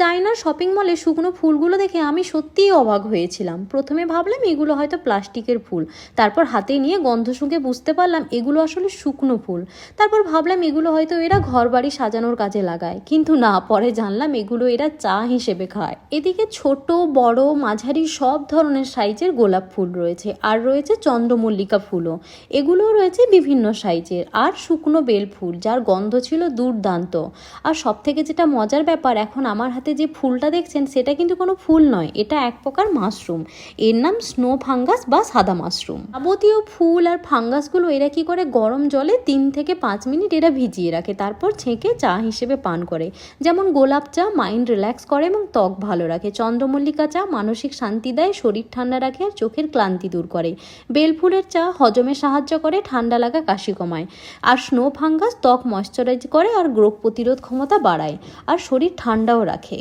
চায়নার শপিং মলে শুকনো ফুলগুলো দেখে আমি সত্যিই অবাক হয়েছিলাম। প্রথমে ভাবলাম, এগুলো হয়তো প্লাস্টিকের ফুল। তারপর হাতে নিয়ে গন্ধ শুঁকে বুঝতে পারলাম, এগুলো আসলে শুকনো ফুল। তারপর ভাবলাম, এগুলো হয়তো এরা ঘর বাড়ি সাজানোর কাজে লাগায়। কিন্তু না, পরে জানলাম, এগুলো এরা চা হিসেবে খায়। এদিকে ছোট, বড়, মাঝারি সব ধরনের সাইজের গোলাপ ফুল রয়েছে। আর রয়েছে চন্দ্রমল্লিকা ফুলও। এগুলোও রয়েছে বিভিন্ন সাইজের। আর শুকনো বেল ফুল, যার গন্ধ ছিল দুর্দান্ত। আর সব থেকে যেটা মজার ব্যাপার, এখন আমার হাতে যে ফুলটা দেখছেন, সেটা কিন্তু কোনো ফুল নয়। এটা এক প্রকার মাশরুম। এর নাম স্নো ফাঙ্গাস বা সাদা মাশরুম। যাবতীয় ফুল আর ফাঙ্গাসগুলো এরা কি করে? গরম জলে তিন থেকে পাঁচ মিনিট এরা ভিজিয়ে রাখে। তারপর ছেঁকে চা হিসেবে পান করে। যেমন গোলাপ চা মাইন্ড রিল্যাক্স করে এবং ত্বক ভালো রাখে। চন্দ্রমল্লিকা চা মানসিক শান্তি দেয়, শরীর ঠান্ডা রাখে আর চোখের ক্লান্তি দূর করে। বেলফুলের চা হজমে সাহায্য করে, ঠান্ডা লাগা কাশি কমায়। আর স্নো ফাঙ্গাস ত্বক ময়শ্চারাইজ করে আর রোগ প্রতিরোধ ক্ষমতা বাড়ায়। আর শরীর ঠান্ডাও রাখে।